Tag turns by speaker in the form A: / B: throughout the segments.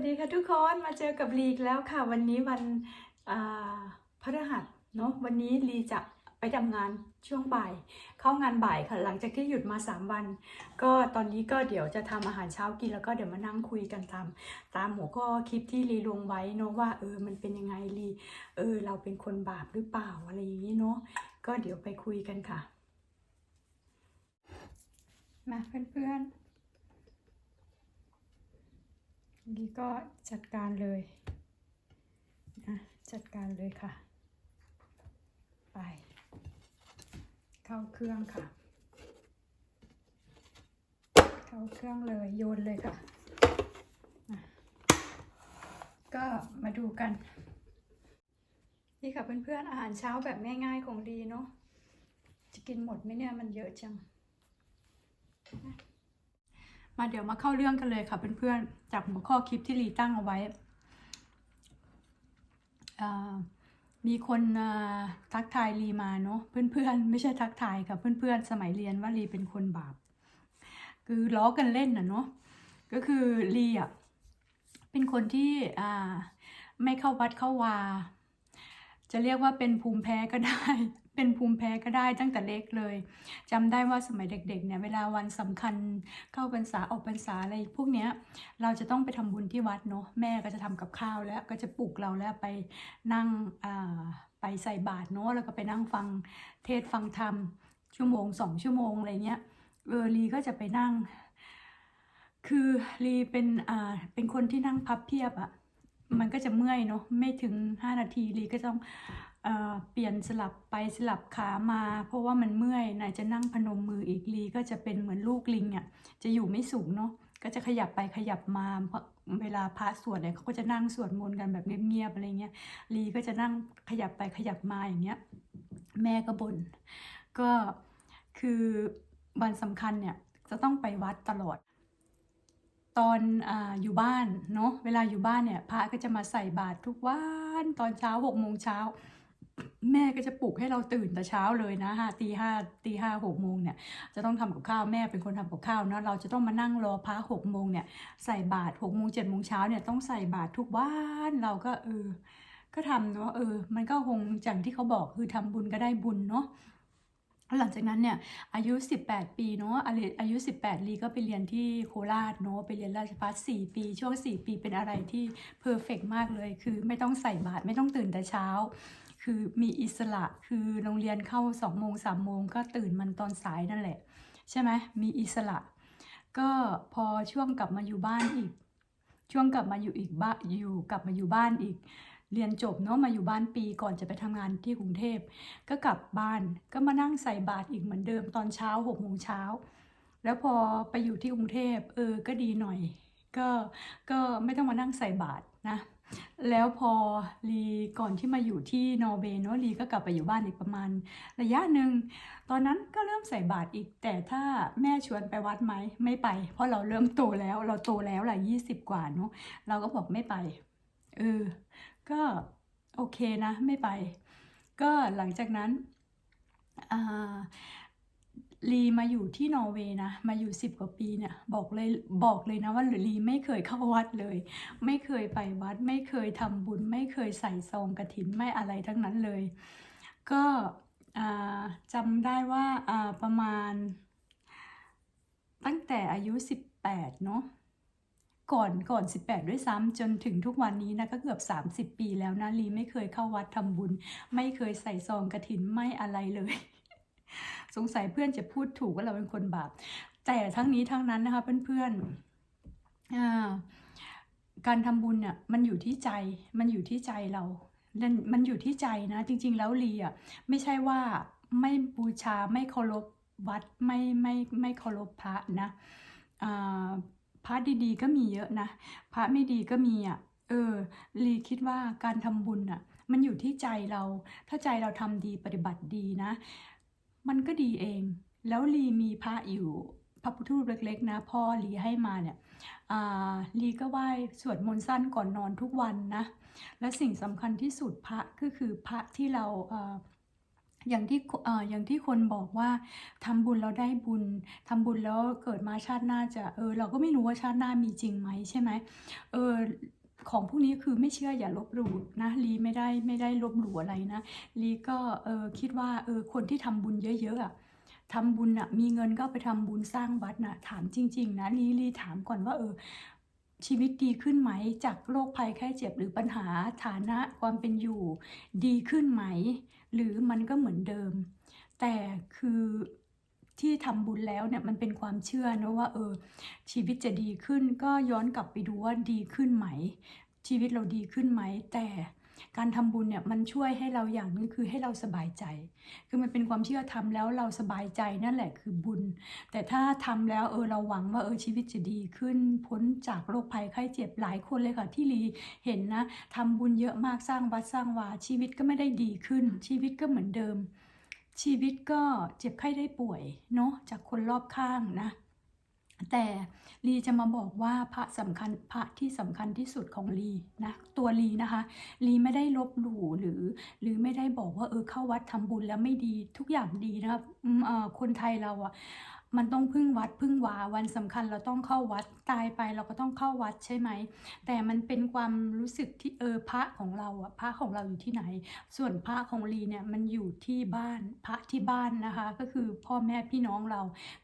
A: วัสดีค่ะทุกคนมาเจอกับลีกแล้วค่ะ วันนี้วันพฤหัสเนาะวันนี้ลีจะไปทำงานช่วงบ่าย เข้างานบ่ายค่ะ หลังจากที่หยุดมา 3 วัน ก็ตอนนี้ก็เดี๋ยวจะทำอาหารเช้ากินแล้วก็เดี๋ยวมานั่งคุยกันตาม ตามหัวข้อคลิปที่ลีลงไว้เนาะว่าเออมันเป็นยังไงลีเออเราเป็นคนบาปหรือเปล่าอะไรอย่างนี้เนาะก็เดี๋ยวไปคุยกันค่ะมาเพื่อนๆ นี่ก็จัดการเลยนะจัดการเลยค่ะ ไป เข้าเครื่องค่ะ เข้าเครื่องเลยโยนเลยค่ะ ก็มาดูกัน นี่ค่ะเพื่อนๆอาหารเช้าแบบง่ายๆของดีเนาะจะกินหมดไหมเนี่ยมันเยอะจัง มาเดี๋ยวมาเข้าเรื่องกันเลยค่ะเพื่อนๆ จากหัวข้อคลิปที่ลีตั้งเอาไว้ มีคนทักทายลีมาเนาะเพื่อนๆ ไม่ใช่ทักทายค่ะเพื่อนๆ สมัยเรียนว่าลีเป็นคนบาป คือล้อกันเล่นน่ะเนาะก็คือลีอะเป็นคนที่ไม่เข้าวัดเข้าวา จะเรียกว่าเป็นภูมิแพ้ก็ได้ เป็นภูมิแพ้ก็ได้ตั้งแต่เล็กเลยจำได้ว่าสมัยเด็กๆเนี่ยเวลาวันสำคัญเข้าพรรษาออกพรรษาอะไรพวกเนี้ยเราจะต้องไปทำบุญที่วัดเนาะแม่ก็จะทำกับข้าวแล้วก็จะปลุกเราแล้วไปนั่งไปใส่บาตรเนาะแล้วก็ไปนั่งฟังเทศฟังธรรมชั่วโมงสองชั่วโมงอะไรเงี้ยเออลีก็จะไปนั่ง คือลีเป็นอ่าเป็นคนที่นั่งพับเพียบอะ มันก็จะเมื่อยเนาะไม่ถึง 5 นาทีลีก็ต้องเอเปลี่ยนสลับไปสลับขามา เพราะว่ามันเมื่อยไหนจะนั่งพนมมืออีกลีก็จะเป็นเหมือนลูกลิงอะจะอยู่ไม่สูงเนาะก็จะขยับไปขยับมาเพราะเวลาพระสวดเนี่ยเขาก็จะนั่งสวดมนต์กันแบบเงียบๆอะไรเงี้ยลีก็จะนั่งขยับไปขยับมาอย่างเงี้ยแม่ก็บน่นก็คือวันสำคัญเนี่ยจะต้องไปวัดตลอด ตอนออยู่บ้านเนาะเวลาอยู่บ้านเนี่ยพระก็จะมาใส่บาตรทุกวันตอนเช้าหกโมงเช้าแม่ก็จะปลุกให้เราตื่นแต่เช้าเลยนะห้าตีห้าตีห้าหกโมงเนี่ยจะต้องทำกับข้าวแม่เป็นคนทำกับข้าวเนาะเราจะต้องมานั่งรอพระหกโมงเนี่ยใส่บาตรหกโมงเจ็ดโมงเช้าเนี่ยต้องใส่บาตรทุกวันเราก็เออก็ทำเนาะเออ มันก็คงอย่างที่เขาบอกคือทำบุญก็ได้บุญเนาะ หลังจากนั้นเนี่ยอายุ 18 ปีเนาะอายุอายุ 18 ลีก็ไปเรียนที่โคราชเนาะไปเรียนราชภัฏ4ปี ช่วง 4 ปีเป็นอะไรที่เพอร์เฟกมากเลย คือไม่ต้องใส่บาตรไม่ต้องตื่นแต่เช้า คือมีอิสระคือโรงเรียนเข้า2โมง3โมงก็ตื่นมันตอนสายนั่นแหละ ใช่ไหมมีอิสระ ก็พอช่วงกลับมาอยู่บ้านอีก ช่วงกลับมาอยู่อีกบ้านอยู่กลับมาอยู่บ้านอีก เรียนจบเนาะมาอยู่บ้านปีก่อนจะไปทำงานที่กรุงเทพ ก็กลับบ้านก็มานั่งใส่บาตรอีกเหมือนเดิมตอนเช้าหกโมงเช้า แล้วพอไปอยู่ที่กรุงเทพเออก็ดีหน่อย ก็ก็ไม่ต้องมานั่งใส่บาตรนะแล้วพอลีก่อนที่มาอยู่ที่นอร์เวย์เนาะลีก็กลับไปอยู่บ้านอีกประมาณ ระยะหนึ่งตอนนั้นก็เริ่มใส่บาตรอีก แต่ถ้าแม่ชวนไปวัดไหมไม่ไป เพราะเราเริ่มโตแล้วเราโตแล้วแหละยี่สิบกว่าเนาะเราก็บอกไม่ไปเออ ก็โอเคนะไม่ไป ก็หลังจากนั้นลีมาอยู่ที่นอร์เวย์นะมาอยู่สิบกว่าปีเนี่ยบอกเลยบอกเลยนะว่าลีไม่เคยเข้าวัดเลย ไม่เคยไปวัด ไม่เคยทำบุญ ไม่เคยใส่ซองกระถินไม่อะไรทั้งนั้นเลย ก็อ่าจำได้ว่าอ่าประมาณตั้งแต่อายุ 18 เนาะ ก่อนก่อน 18 ด้วยซ้ำจนถึงทุกวันนี้นะก็เกือบ 30 ปีแล้วนะลีไม่เคยเข้าวัดทำบุญ ไม่เคยใส่ซองกระถินไม่อะไรเลย สงสัยเพื่อนจะพูดถูกว่าเราเป็นคนบาป แต่ทั้งนี้ทั้งนั้นนะคะเพื่อนๆการทำบุญเนี่ยมันอยู่ที่ใจมันอยู่ที่ใจเรามันมันอยู่ที่ใจนะ จริง ๆ แล้วลีอะไม่ใช่ว่าไม่บูชาไม่เคารพวัดไม่ไม่ไม่เคารพพระนะอ่า ระดีๆก็มีเยอะนะ พระไม่ดีก็มีอะ เออ ลีคิดว่าการทำบุญอะ มันอยู่ที่ใจเรา ถ้าใจเราทำดีปฏิบัติดีนะ มันก็ดีเอง แล้วลีมีพระอยู่พระพุทธรูปเล็กๆ นะ พ่อลีให้มาเนี่ยลีก็ไหว้สวดมนต์สั้นก่อนนอนทุกวันนะ และสิ่งสำคัญที่สุดพระก็คือพระที่เราเอย่างที่เอ่ออย่างที่คนบอกว่าทำบุญแล้วได้บุญทำบุญแล้วเกิดมาชาติหน้าจะเออเราก็ไม่รู้ว่าชาติหน้ามีจริงไหมใช่ไหมเออของพวกนี้คือไม่เชื่ออย่าลบหลู่นะลีไม่ได้ไม่ได้ลบหลู่อะไรนะลีก็เออคิดว่าเออคนที่ทำบุญเยอะๆอะทำบุญอะมีเงินก็ไปทำบุญสร้างวัดนะถามจริง ๆ นะลีลีถามก่อนว่าเออชีวิตดีขึ้นไหมจากโรคภัยไข้เจ็บหรือปัญหาฐานะความเป็นอยู่ ดีขึ้นไหม หรือมันก็เหมือนเดิม แต่คือที่ทำบุญแล้วเนี่ยมันเป็นความเชื่อนะว่าเออชีวิตจะดีขึ้นก็ย้อนกลับไปดูว่าดีขึ้นไหม ชีวิตเราดีขึ้นไหม แต่ การทำบุญเนี่ยมันช่วยให้เราอย่างนึงคือให้เราสบายใจ คือมันเป็นความเชื่อทำแล้วเราสบายใจนั่นแหละคือบุญ แต่ถ้าทำแล้วเออเราหวังว่าเออชีวิตจะดีขึ้นพ้นจากโรคภัยไข้เจ็บหลายคนเลยค่ะที่ลีเห็นนะทำบุญเยอะมากสร้างวัดสร้างวาชีวิตก็ไม่ได้ดีขึ้น ชีวิตก็เหมือนเดิม ชีวิตก็เจ็บไข้ได้ป่วยเนาะจากคนรอบข้างนะ แต่ลีจะมาบอกว่าพระสำคัญพระที่สำคัญที่สุดของลีนะตัวลีนะคะลีไม่ได้ลบหลู่หรือ หรือไม่ได้บอกว่าเออเข้าวัดทำบุญแล้วไม่ดีทุกอย่างดีนะครับคนไทยเราอะ่ะ มันต้องพึ่งวัดพึ่งวาวันสำคัญเราต้องเข้าวัดตายไปเราก็ต้องเข้าวัดใช่ไหม แต่มันเป็นความรู้สึกที่เออพระของเราอะพระของเราอยู่ที่ไหน ส่วนพระของลีเนี่ยมันอยู่ที่บ้านพระที่บ้านนะคะ ก็คือพ่อแม่พี่น้องเรา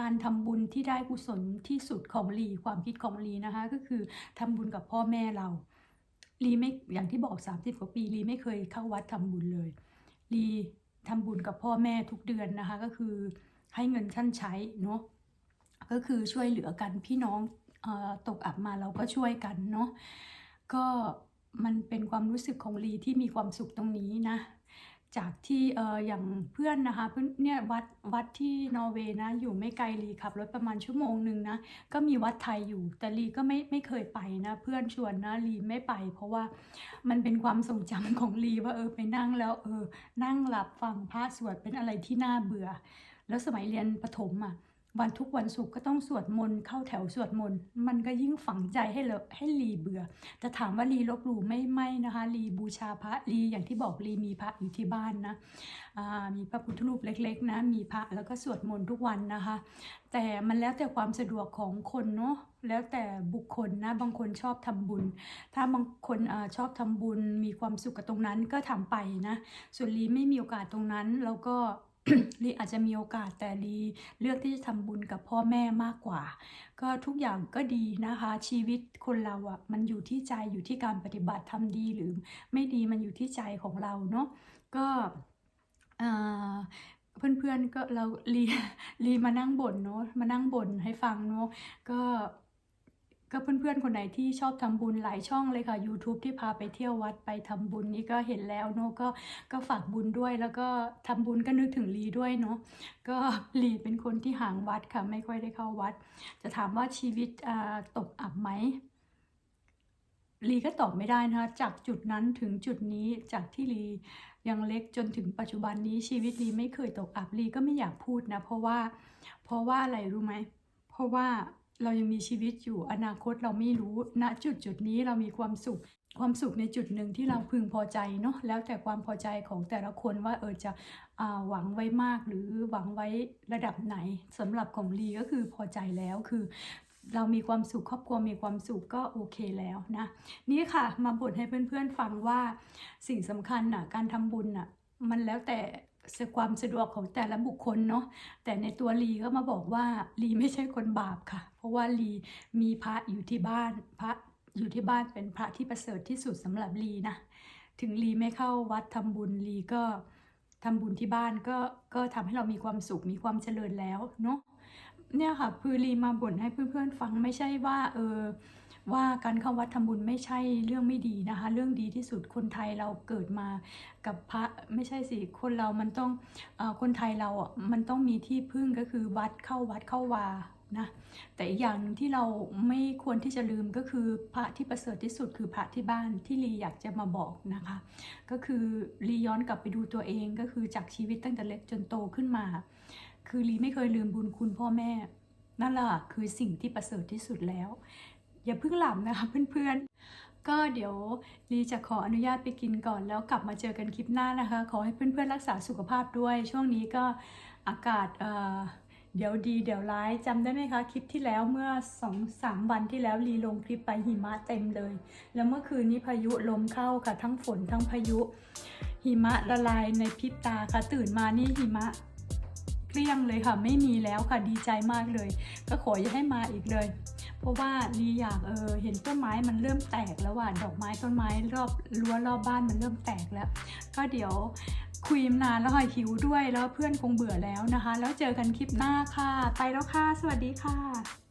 A: การทำบุญที่ได้กุศลที่สุดของลีความคิดของลีนะคะ ก็คือทำบุญกับพ่อแม่เราลีไม่อย่างที่บอก 30กว่าปีลีไม่เคยเข้าวัดทำบุญเลยลีทำบุญกับพ่อแม่ทุกเดือนนะคะ ก็คือ ให้เงินท่านใช้เนาะก็คือช่วยเหลือกันพี่น้องออตกอับมาเราก็ช่วยกันเนาะก็มันเป็นความรู้สึกของลีที่มีความสุขตรงนี้นะ จากที่เอออย่างเพื่อนนะคะเพื่อนเนี่ยวัดวัดที่นอร์เวย์นะอยู่ไม่ไกลลีขับรถประมาณชั่วโมงหนึ่งนะก็มีวัดไทยอยู่แต่ลีก็ไม่ไม่เคยไปนะ เพื่อนชวนนะลีไม่ไป เพราะว่ามันเป็นความทรงจำของลีว่าเออไปนั่งแล้วเออนั่งหลับฟังพระสวดเป็นอะไรที่น่าเบื่อ แล้วสมัยเรียนประถมอะวันทุกวันศุกร์ก็ต้องสวดมนต์เข้าแถวสวดมนต์มันก็ยิ่งฝังใจให้เลให้ลีเบื่อ แต่ถามว่าลีลบหลู่ไม่ไม่นะคะลีบูชาพระลีอย่างที่บอกลีมีพระอยู่ที่บ้านนะมีพระพุทธรูปเล็กๆนะมีพระแล้วก็สวดมนต์ทุกวันนะคะ แต่มันแล้วแต่ความสะดวกของคนเนาะแล้วแต่บุคคลนะบางคนชอบทำบุญ ถ้าบางคนอชอบทำบุญมีความสุขกับตรงนั้นก็ทำไปนะส่วนลีไม่มีโอกาสตรงนั้นแล้วก็ ลีอาจจะมีโอกาสแต่ลีเลือกที่จะทำบุญกับพ่อแม่มากกว่า ก็ทุกอย่างก็ดีนะคะ ชีวิตคนเราอะ่ะมันอยู่ที่ใจอยู่ที่การปฏิบัติทำดีหรือไม่ดีมันอยู่ที่ใจของเราเนาะก็อ่าเพื่อนๆก็เราลีลีมานั่งบ่นเนาะมานั่งบ่นให้ฟังเนาะก็ ก็เพื่อนๆ คนไหนที่ชอบทำบุญหลายช่องเลยค่ะ YouTube ที่พาไปเที่ยววัดไปทำบุญนี่ก็เห็นแล้วเนาะก็ก็ฝากบุญด้วย แล้วก็ทำบุญก็นึกถึงลีด้วยเนาะก็ลีเป็นคนที่ห่างวัดค่ะ ไม่ค่อยได้เข้าวัด จะถามว่าชีวิตอ่าตกอับไหมลีก็ตอบไม่ได้นะคะจากจุดนั้นถึงจุดนี้จากที่ลียังเล็กจนถึงปัจจุบันนี้ชีวิตลีไม่เคยตกอับลีก็ไม่อยากพูดนะเพราะว่า เพราะว่าอะไรรู้ไหมเพราะว่า เรายังมีชีวิตอยู่อนาคตเราไม่รู้ณจุดจุดนี้เรามีความสุข ความสุขในจุดหนึ่งที่เราพึงพอใจเนาะแล้วแต่ความพอใจของแต่ละคนว่าเออจะอ่าหวังไว้มากหรือหวังไว้ระดับไหนสำหรับของลีก็คือพอใจแล้วคือเรามีความสุขครอบครัวมีความสุขก็โอเคแล้วนะนี่ค่ะมาบ่นให้เพื่อนๆฟังว่าสิ่งสำคัญน่ะการทำบุญน่ะมันแล้วแต่ ความสะดวกของแต่ละบุคคลเนาะแต่ในตัวลีก็มาบอกว่าลีไม่ใช่คนบาปค่ะ เพราะว่าลีมีพระอยู่ที่บ้านพระอยู่ที่บ้านเป็นพระที่ประเสริฐที่สุดสำหรับลีนะถึงลีไม่เข้าวัดทำบุญลีก็ทำบุญที่บ้านก็ก็ทำให้เรามีความสุขมีความเจริญแล้วเนาะ เนี่ยค่ะคือลีมาบ่นให้เพื่อนๆฟังไม่ใช่ว่าเออว่าการเข้าวัดทำบุญไม่ใช่เรื่องไม่ดีนะคะ เรื่องดีที่สุดคนไทยเราเกิดมากับพระไม่ใช่สิคนเรามันต้องอคนไทยเราอะมันต้องมีที่พึ่งก็คือวัดเข้าวัดเข้าวานะแต่อีกอย่างหนึ่งที่เราไม่ควรที่จะลืมก็คือพระที่ประเสริฐที่สุดคือพระที่บ้านที่ลีอยากจะมาบอกนะคะ ก็คือลีย้อนกลับไปดูตัวเองก็คือจากชีวิตตั้งแต่เล็กจนโตขึ้นมา คือลีไม่เคยลืมบุญคุณพ่อแม่ นั่นแหละคือสิ่งที่ประเสริฐที่สุดแล้ว อย่าเพิ่งหลับนะคะเพื่อนๆ ก็เดี๋ยวลีจะขออนุญาตไปกินก่อน แล้วกลับมาเจอกันคลิปหน้านะคะ ขอให้เพื่อนๆรักษาสุขภาพด้วย ช่วงนี้ก็อากาศเอ่อเดี๋ยวดีเดี๋ยวร้ายจำได้ไหมคะ คลิปที่แล้วเมื่อสองสามวันที่แล้วลีลงคลิปไปหิมะเต็มเลย แล้วเมื่อคืนนี้พายุลมเข้าค่ะ ทั้งฝนทั้งพายุ หิมะละลายในพริบตาค่ะ ตื่นมานี่หิมะ เกลี้ยงเลยค่ะ ไม่มีแล้วค่ะดีใจมากเลย ก็ขออย่าให้มาอีกเลย เพราะว่าลีอยากเออเห็นต้นไม้มันเริ่มแตกแล้วว่าดอกไม้ต้นไม้รอบรั้วรอบบ้านมันเริ่มแตกแล้ว ก็เดี๋ยวคุยนานแล้วค่ะหิวด้วยแล้วเพื่อนคงเบื่อแล้วนะคะ แล้วเจอกันคลิปหน้าค่ะ ไปแล้วค่ะ สวัสดีค่ะ